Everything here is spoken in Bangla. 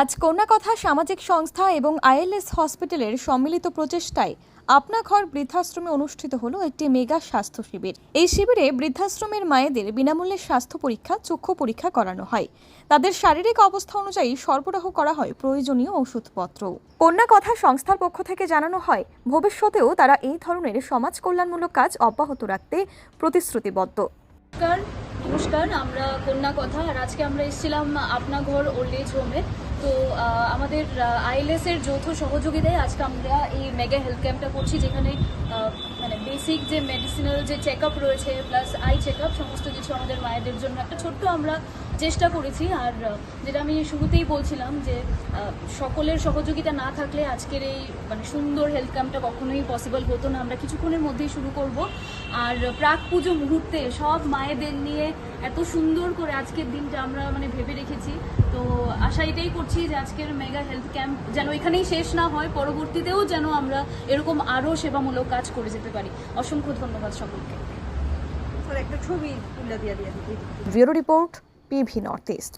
আজ কন্যা কথা সামাজিক সংস্থা এবং আইএলএস হসপিটালের সম্মিলিত প্রচেষ্টায় আপনা ঘর বৃদ্ধাশ্রমে অনুষ্ঠিত হলো একটি মেগা স্বাস্থ্য শিবির। এই শিবিরে বৃদ্ধাশ্রমের মায়েদের বিনামূল্যে স্বাস্থ্য পরীক্ষা, চক্ষু পরীক্ষা করানো হয়। তাদের শারীরিক অবস্থা অনুযায়ী সরবরাহ করা হয় প্রয়োজনীয় ওষুধপত্র। কন্যা কথা সংস্থার পক্ষ থেকে জানানো হয়, ভবিষ্যতেও তারা এই ধরনের সমাজ কল্যাণমূলক কাজ অব্যাহত রাখতে প্রতিশ্রুতিবদ্ধ। নমস্কার আমরা কন্যা কথা আর আজকে আমরা এসেছিলাম আপনা ঘর ওল্ড এজ হোমে। তো আমাদের আইএলএস এর যৌথ সহযোগিতায় আজকে আমরা এই মেগা হেলথ ক্যাম্পটা করছি, যেখানে মানে বেসিক যে মেডিসিনাল যে চেক রয়েছে প্লাস আই চেক সমস্ত কিছু আমাদের মায়েদের জন্য একটা ছোট্ট আমরা চেষ্টা করেছি। আর যেটা আমি শুরুতেই বলছিলাম যে সকলের সহযোগিতা না থাকলে আজকের এই মানে সুন্দর হেলথ ক্যাম্পটা কখনোই পসিবল হতো না। আমরা কিছুক্ষণের মধ্যেই শুরু করব। আর, প্রাক পুজো মুহূর্তে সব মায়েদের নিয়ে এত সুন্দর করে আজকের দিনটা আমরা মানে ভেবে রেখেছি। আশা এটাই করছি যে আজকের মেগা হেলথ ক্যাম্প যেন এখানেই শেষ না হয় পরবর্তীতেও যেন আমরা এরকম আরও সেবামূলক কাজ করে যেতে পারি। অসংখ্য ধন্যবাদ সকলকে। তোর একটা ছবি তুলে দিয়ে দিয়ে দিবি bureau report PV north east.